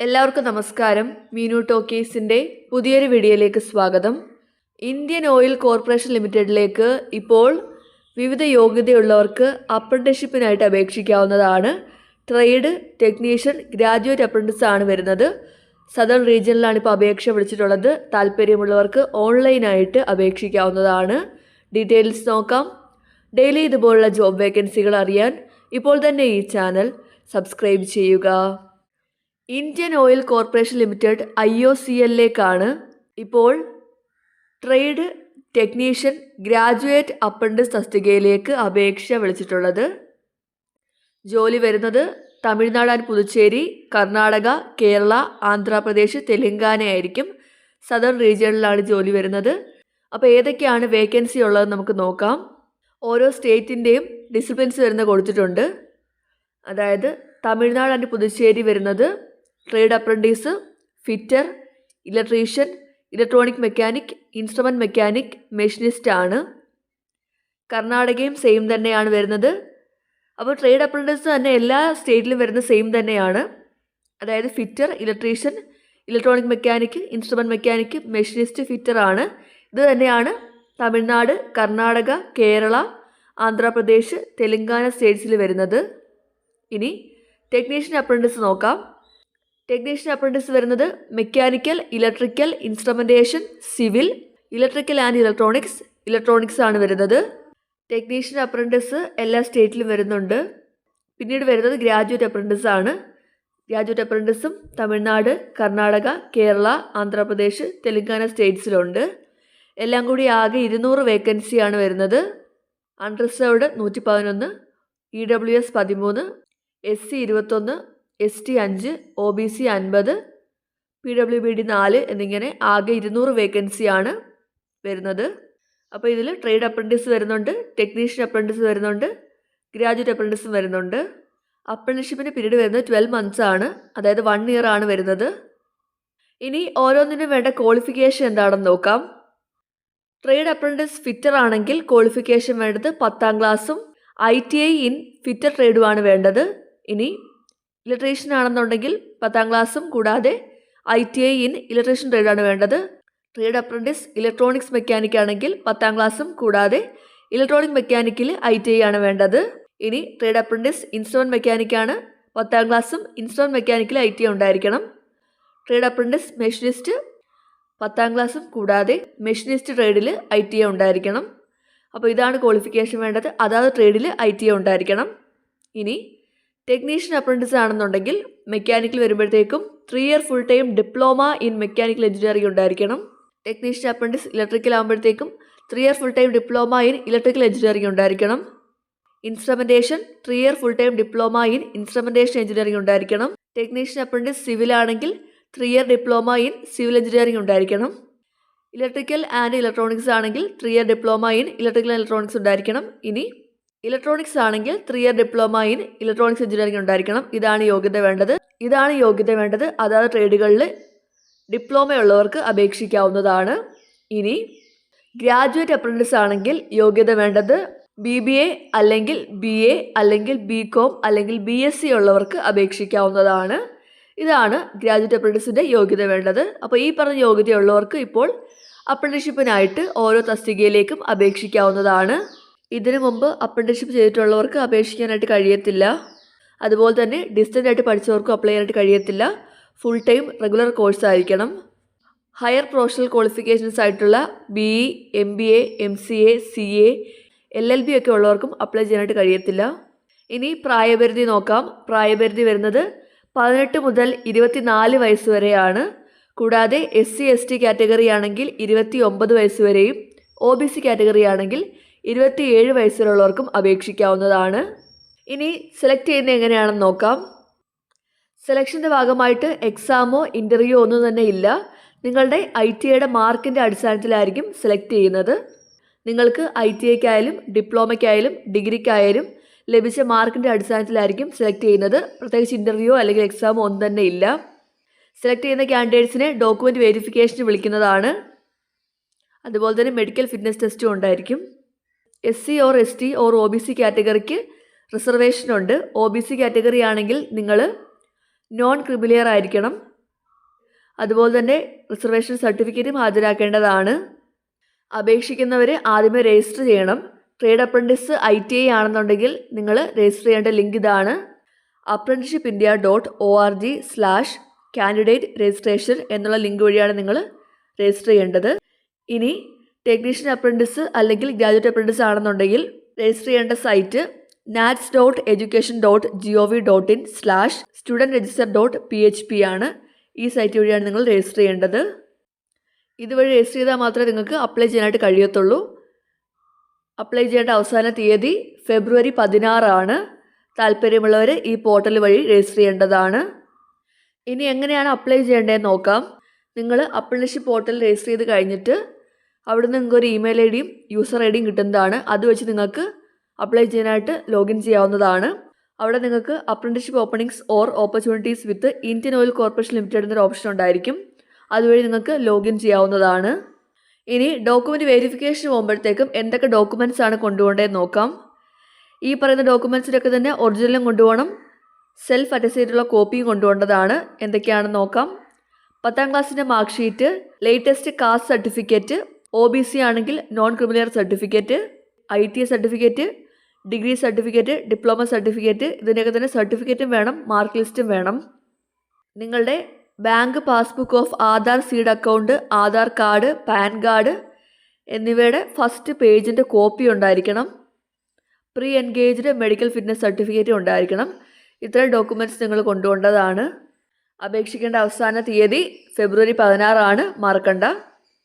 എല്ലാവർക്കും നമസ്കാരം. മീനു ടോക്കീസിന്റെ പുതിയൊരു വീഡിയോയിലേക്ക് സ്വാഗതം. ഇന്ത്യൻ ഓയിൽ കോർപ്പറേഷൻ ലിമിറ്റഡിലേക്ക് ഇപ്പോൾ വിവിധ യോഗ്യതയുള്ളവർക്ക് അപ്രന്റീഷിപ്പിനായിട്ട് അപേക്ഷിക്കാവുന്നതാണ്. ട്രേഡ് ടെക്നീഷ്യൻ ഗ്രാജുവേറ്റ് അപ്രന്റീസ് ആണ് വരുന്നത്. സദൺ റീജിയനിലാണ് ഇപ്പോൾ അപേക്ഷ വിളിച്ചിട്ടുള്ളത്. താല്പര്യമുള്ളവർക്ക് ഓൺലൈനായിട്ട് അപേക്ഷിക്കാവുന്നതാണ്. ഡീറ്റെയിൽസ് നോക്കാം. ഡെയിലി ഇതുപോലുള്ള ജോബ് വേക്കൻസികൾ അറിയാൻ ഇപ്പോൾ തന്നെ ഈ ചാനൽ സബ്സ്ക്രൈബ് ചെയ്യുക. Indian oil corporation limited I O C എല്ലിലേക്കാണ് ഇപ്പോൾ ട്രേഡ് ടെക്നീഷ്യൻ ഗ്രാജുവേറ്റ് അപ്രന്റിസ് തസ്തികയിലേക്ക് അപേക്ഷ വിളിച്ചിട്ടുള്ളത്. ജോലി വരുന്നത് തമിഴ്നാട് ആൻഡ് പുതുച്ചേരി കർണാടക കേരള ആന്ധ്രാപ്രദേശ് തെലങ്കാന ആയിരിക്കും. സദർ റീജിയണിലാണ് ജോലി വരുന്നത്. അപ്പോൾ ഏതൊക്കെയാണ് വേക്കൻസി ഉള്ളത് നമുക്ക് നോക്കാം. ഓരോ സ്റ്റേറ്റിന്റെയും ഡിസിപ്ലിൻസ് വരുന്ന കൊടുത്തിട്ടുണ്ട്. അതായത് തമിഴ്നാട് ആൻഡ് പുതുച്ചേരി വരുന്നത് trade apprentice fitter electrician electronic mechanic instrument mechanic machinist ആണ്. കർണാടകയും സെയിം തന്നെയാണ് വരുന്നത്. അപ്പോൾ ട്രേഡ് അപ്രന്റീസ് തന്നെ എല്ലാ സ്റ്റേറ്റിലും വരുന്ന സെയിം തന്നെയാണ്. അതായത് fitter electrician electronic mechanic instrument mechanic machinist fitter ആണ്. ഇത് തന്നെയാണ് തമിഴ്നാട് കർണാടക കേരള ആന്ധ്രാപ്രദേശ് തെലങ്കാന സ്റ്റേറ്റ്സിൽ വരുന്നത്. ഇനി ടെക്നീഷ്യൻ അപ്രന്റീസ് നോക്കാം. ടെക്നീഷ്യൻ അപ്രന്റീസ് വരുന്നത് mechanical electrical instrumentation civil electrical and electronics electronics ആണ് വരുന്നത്. ടെക്നീഷ്യൻ അപ്രന്റീസ് എല്ലാ സ്റ്റേറ്റിലും വരുന്നുണ്ട്. പിന്നീട് വരുന്നത് ഗ്രാജുവേറ്റ് അപ്രന്റീസ് ആണ്. ഗ്രാജുവേറ്റ് അപ്രന്റീസും തമിഴ്നാട് കർണാടക കേരള ആന്ധ്രാപ്രദേശ് തെലങ്കാന സ്റ്റേറ്റ്സിലുണ്ട് എല്ലാം കൂടി ആകെ ഇരുന്നൂറ് വേക്കൻസിയാണ് വരുന്നത്. അൺറിസർവ്ഡ് നൂറ്റി പതിനൊന്ന് ഇ ഡബ്ല്യു എസ് പതിമൂന്ന് എസ് സി ഇരുപത്തൊന്ന് എസ് ടി അഞ്ച് ഒ ബി സി അൻപത് പി ഡബ്ല്യു ബി ഡി നാല് എന്നിങ്ങനെ ആകെ ഇരുന്നൂറ് വേക്കൻസിയാണ് വരുന്നത്. അപ്പോൾ ഇതിൽ ട്രേഡ് അപ്രന്റീസ് വരുന്നുണ്ട് ടെക്നീഷ്യൻ അപ്രന്റീസ് വരുന്നുണ്ട് ഗ്രാജുവേറ്റ് അപ്രന്റീസും വരുന്നുണ്ട്. അപ്രന്റീഷിപ്പിന്റെ പീരീഡ് വരുന്നത് ട്വൽവ് മന്ത്സ് ആണ് അതായത് വൺ ഇയർ ആണ് വരുന്നത്. ഇനി ഓരോന്നിനും വേണ്ട ക്വാളിഫിക്കേഷൻ എന്താണെന്ന് നോക്കാം. ട്രേഡ് അപ്രന്റീസ് ഫിറ്റർ ആണെങ്കിൽ ക്വാളിഫിക്കേഷൻ വേണ്ടത് പത്താം ക്ലാസ്സും I T I in fitter ട്രേഡുമാണ് വേണ്ടത്. ഇനി ഇലക്ട്രീഷ്യൻ ആണെന്നുണ്ടെങ്കിൽ പത്താം ക്ലാസ്സും കൂടാതെ I T I in electrician ട്രേഡാണ് വേണ്ടത്. ട്രേഡ് അപ്രന്റീസ് ഇലക്ട്രോണിക്സ് മെക്കാനിക് ആണെങ്കിൽ പത്താം ക്ലാസ്സും കൂടാതെ ഇലക്ട്രോണിക് മെക്കാനിക്കിൽ ഐ ടി ഐ ആണ് വേണ്ടത്. ഇനി ട്രേഡ് അപ്രന്റീസ് ഇൻസ്ട്രോൺ മെക്കാനിക്കാണ് പത്താം ക്ലാസ്സും ഇൻസ്ട്രോൺ മെക്കാനിക്കിൽ ഐ ടി ഉണ്ടായിരിക്കണം. ട്രേഡ് അപ്രന്റീസ് മെഷീനിസ്റ്റ് പത്താം ക്ലാസ്സും കൂടാതെ മെഷീനിസ്റ്റ് ട്രേഡിൽ ഐ ടി ഉണ്ടായിരിക്കണം. അപ്പോൾ ഇതാണ് ക്വാളിഫിക്കേഷൻ വേണ്ടത്. അതാത് ട്രേഡിൽ ഐ ടി ഉണ്ടായിരിക്കണം. ഇനി ടെക്നീഷ്യൻ അപ്രന്റീസ് ആണെന്നുണ്ടെങ്കിൽ മെക്കാനിക്കൽ വരുമ്പോഴത്തേക്കും three year full time diploma in mechanical engineering ഉണ്ടായിരിക്കണം. ടെക്നീഷ്യൻ അപ്രന്റീസ് ഇലക്ട്രിക്കൽ ആകുമ്പോഴത്തേക്കും three year full time diploma in electrical engineering ഉണ്ടായിരിക്കണം. Instrumentation three year full time diploma in instrumentation engineering ഉണ്ടായിരിക്കണം. Technician apprentice civil ആണെങ്കിൽ three year diploma in civil engineering ഉണ്ടായിരിക്കണം. Electrical and electronics ആണെങ്കിൽ three year diploma in electrical electronics ഉണ്ടായിരിക്കണം. ഇനി electronics ആണെങ്കിൽ three year diploma in electronics engineering ഉണ്ടായിരിക്കണം. ഇതാണ് യോഗ്യത വേണ്ടത്. ഇതാണ് യോഗ്യത വേണ്ടത്. അതാത് ട്രേഡുകളിൽ ഡിപ്ലോമ ഉള്ളവർക്ക് അപേക്ഷിക്കാവുന്നതാണ്. ഇനി ഗ്രാജുവേറ്റ് അപ്രന്റീസ് ആണെങ്കിൽ യോഗ്യത വേണ്ടത് ബി ബി എ അല്ലെങ്കിൽ ബി എ അല്ലെങ്കിൽ ബി കോം അല്ലെങ്കിൽ ബി എസ് സി ഉള്ളവർക്ക് അപേക്ഷിക്കാവുന്നതാണ്. ഇതാണ് ഗ്രാജുവേറ്റ് അപ്രന്റീസിന്റെ യോഗ്യത വേണ്ടത്. അപ്പോൾ ഈ പറഞ്ഞ യോഗ്യതയുള്ളവർക്ക് ഇപ്പോൾ അപ്രന്റീഷിപ്പിനായിട്ട് ഓരോ തസ്തികയിലേക്കും അപേക്ഷിക്കാവുന്നതാണ്. ഇതിനു മുമ്പ് അപ്രന്റീഷിപ്പ് ചെയ്തിട്ടുള്ളവർക്ക് അപേക്ഷിക്കാനായിട്ട് കഴിയത്തില്ല. അതുപോലെ തന്നെ ഡിസ്റ്റന്റ് ആയിട്ട് പഠിച്ചവർക്കും അപ്ലൈ ചെയ്യാനായിട്ട് കഴിയത്തില്ല. ഫുൾ ടൈം റെഗുലർ കോഴ്സ് ആയിരിക്കണം. ഹയർ പ്രൊഫഷണൽ ക്വാളിഫിക്കേഷൻസ് ആയിട്ടുള്ള B E M B A M C A C A L L B ഒക്കെ ഉള്ളവർക്കും അപ്ലൈ ചെയ്യാനായിട്ട് കഴിയത്തില്ല. ഇനി പ്രായപരിധി നോക്കാം. പ്രായപരിധി വരുന്നത് പതിനെട്ട് മുതൽ ഇരുപത്തിനാല് വയസ്സ് വരെയാണ്. കൂടാതെ S C S T category ആണെങ്കിൽ ഇരുപത്തി ഒമ്പത് വയസ്സ് വരെയും ഒ ബി സി കാറ്റഗറി ആണെങ്കിൽ ഇരുപത്തിയേഴ് വയസ്സിലുള്ളവർക്കും അപേക്ഷിക്കാവുന്നതാണ്. ഇനി സെലക്ട് ചെയ്യുന്നത് എങ്ങനെയാണെന്ന് നോക്കാം. സെലക്ഷന്റെ ഭാഗമായിട്ട് എക്സാമോ ഇന്റർവ്യൂ ഒന്നും തന്നെ ഇല്ല. നിങ്ങളുടെ ഐ ടി ഐയുടെ മാർക്കിന്റെ അടിസ്ഥാനത്തിലായിരിക്കും സെലക്ട് ചെയ്യുന്നത്. നിങ്ങൾക്ക് ഐ ടി ഐക്കായാലും ഡിപ്ലോമയ്ക്കായാലും ഡിഗ്രിക്കായാലും ലഭിച്ച മാർക്കിന്റെ അടിസ്ഥാനത്തിലായിരിക്കും സെലക്ട് ചെയ്യുന്നത്. പ്രത്യേകിച്ച് ഇന്റർവ്യൂയോ അല്ലെങ്കിൽ എക്സാമോ ഒന്നും തന്നെ ഇല്ല. സെലക്ട് ചെയ്യുന്ന ക്യാൻഡിഡേറ്റ്സിനെ ഡോക്യുമെന്റ് വെരിഫിക്കേഷന് വിളിക്കുന്നതാണ്. അതുപോലെ തന്നെ മെഡിക്കൽ ഫിറ്റ്നസ് ടെസ്റ്റും ഉണ്ടായിരിക്കും. S C or S T or O B C കാറ്റഗറിക്ക് reservation ഉണ്ട്. ഒ ബി സി കാറ്റഗറി ആണെങ്കിൽ നിങ്ങൾ നോൺ ക്രിമിലിയർ ആയിരിക്കണം. അതുപോലെ തന്നെ റിസർവേഷൻ സർട്ടിഫിക്കറ്റും ഹാജരാക്കേണ്ടതാണ്. അപേക്ഷിക്കുന്നവർ ആദ്യമേ രജിസ്റ്റർ ചെയ്യണം. Trade apprentice I T I ആണെന്നുണ്ടെങ്കിൽ നിങ്ങൾ രജിസ്റ്റർ ചെയ്യേണ്ട ലിങ്ക് ഇതാണ്. Apprenticeship India dot O R G slash candidate registration എന്നുള്ള ലിങ്ക് വഴിയാണ് നിങ്ങൾ രജിസ്റ്റർ ചെയ്യേണ്ടത്. ഇനി ടെക്നീഷ്യൻ അപ്രന്റിസ് അല്ലെങ്കിൽ ഗ്രാജുവേറ്റ് അപ്രന്റിസ് ആണെന്നുണ്ടെങ്കിൽ രജിസ്റ്റർ ചെയ്യേണ്ട site NATS dot education dot G O V dot in slash student register dot P H P ആണ് ഈ സൈറ്റ് വഴിയാണ് നിങ്ങൾ രജിസ്റ്റർ ചെയ്യേണ്ടത്. ഇതുവഴി രജിസ്റ്റർ ചെയ്താൽ മാത്രമേ നിങ്ങൾക്ക് അപ്ലൈ ചെയ്യാനായിട്ട് കഴിയത്തുള്ളൂ. അപ്ലൈ ചെയ്യേണ്ട അവസാന തീയതി ഫെബ്രുവരി പതിനാറാണ് താല്പര്യമുള്ളവർ ഈ പോർട്ടൽ വഴി രജിസ്റ്റർ ചെയ്യേണ്ടതാണ്. ഇനി എങ്ങനെയാണ് അപ്ലൈ ചെയ്യേണ്ടതെന്ന് നോക്കാം. നിങ്ങൾ അപ്രന്റീഷിപ്പ് പോർട്ടൽ രജിസ്റ്റർ ചെയ്ത് കഴിഞ്ഞിട്ട് അവിടുന്ന് നിങ്ങൾക്ക് ഒരു ഇമെയിൽ ഐ ഡിയും യൂസർ ഐ ഡിയും കിട്ടുന്നതാണ്. അത് വെച്ച് നിങ്ങൾക്ക് അപ്ലൈ ചെയ്യാനായിട്ട് ലോഗിൻ ചെയ്യാവുന്നതാണ്. അവിടെ നിങ്ങൾക്ക് apprenticeship openings or opportunities with Indian oil corporation limited എന്നൊരു ഓപ്ഷൻ ഉണ്ടായിരിക്കും. അതുവഴി നിങ്ങൾക്ക് ലോഗിൻ ചെയ്യാവുന്നതാണ്. ഇനി ഡോക്യുമെന്റ് വെരിഫിക്കേഷൻ പോകുമ്പോഴത്തേക്കും എന്തൊക്കെ ഡോക്യുമെന്റ്സ് ആണ് കൊണ്ടുപോകേണ്ടതെന്ന് നോക്കാം. ഈ പറയുന്ന ഡോക്യുമെന്റ്സിലൊക്കെ തന്നെ ഒറിജിനലും കൊണ്ടുപോകണം. സെൽഫ് അറ്റസ്റ്റ് ചെയ്തിട്ടുള്ള കോപ്പിയും കൊണ്ടുപോകേണ്ടതാണ്. എന്തൊക്കെയാണെന്ന് നോക്കാം. പത്താം ക്ലാസ്സിന്റെ mark sheet latest caste certificate O B C ആണെങ്കിൽ non criminal certificate I T certificate degree certificate diploma certificate ഇതിന്റെയൊക്കെ തന്നെ സർട്ടിഫിക്കറ്റും വേണം മാർക്ക് ലിസ്റ്റും വേണം. നിങ്ങളുടെ bank passbook of Aadhaar seed account Aadhaar card PAN card എന്നിവയുടെ ഫസ്റ്റ് പേജിന്റെ കോപ്പി ഉണ്ടായിരിക്കണം. Pre engaged medical fitness certificate ഉണ്ടായിരിക്കണം. ഇത്രയും ഡോക്യുമെന്റ്സ് നിങ്ങൾ കൊണ്ടുപോകേണ്ടതാണ് അപേക്ഷിക്കേണ്ട അവസാന തീയതി ഫെബ്രുവരി പതിനാറാണ്. മറക്കണ്ട.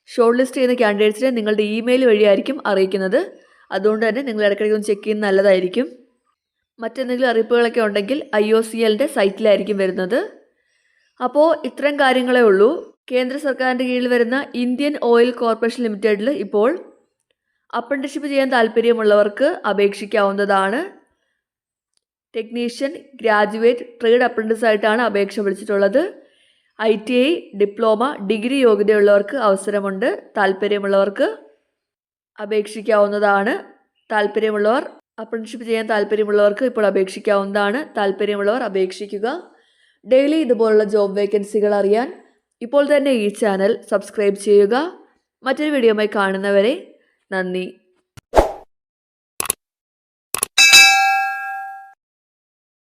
ഷോർട്ട് ലിസ്റ്റ് ചെയ്യുന്ന കാൻഡിഡേറ്റ്സിനെ നിങ്ങളുടെ ഇമെയിൽ വഴിയായിരിക്കും അറിയിക്കുന്നത്. അതുകൊണ്ട് തന്നെ നിങ്ങൾ ഇടയ്ക്കിടയ്ക്ക് ഒന്ന് ചെക്ക് ചെയ്യുന്നത് നല്ലതായിരിക്കും. മറ്റെന്തെങ്കിലും അറിയിപ്പുകളൊക്കെ ഉണ്ടെങ്കിൽ ഐ ഒ സി എല്ലിന്റെ സൈറ്റിലായിരിക്കും വരുന്നത്. അപ്പോൾ ഇത്തരം കാര്യങ്ങളേ ഉള്ളൂ. കേന്ദ്ര സർക്കാരിന്റെ കീഴിൽ വരുന്ന ഇന്ത്യൻ ഓയിൽ കോർപ്പറേഷൻ ലിമിറ്റഡിൽ ഇപ്പോൾ അപ്രന്റിഷിപ്പ് ചെയ്യാൻ താല്പര്യമുള്ളവർക്ക് അപേക്ഷിക്കാവുന്നതാണ്. ടെക്നീഷ്യൻ ഗ്രാജുവേറ്റ് ട്രേഡ് അപ്രന്റീസ് ആയിട്ടാണ് അപേക്ഷ വിളിച്ചിട്ടുള്ളത്. I T I diploma degree യോഗ്യതയുള്ളവർക്ക് അവസരമുണ്ട്. താല്പര്യമുള്ളവർക്ക് അപേക്ഷിക്കാവുന്നതാണ്. താല്പര്യമുള്ളവർ അപ്രൻഷിപ്പ് ചെയ്യാൻ താല്പര്യമുള്ളവർക്ക് ഇപ്പോൾ അപേക്ഷിക്കാവുന്നതാണ്. താല്പര്യമുള്ളവർ അപേക്ഷിക്കുക. ഡെയിലി ഇതുപോലുള്ള ജോബ് വേക്കൻസികൾ അറിയാൻ ഇപ്പോൾ തന്നെ ഈ ചാനൽ സബ്സ്ക്രൈബ് ചെയ്യുക. മറ്റൊരു വീഡിയോയുമായി കാണുന്നവരെ നന്ദി.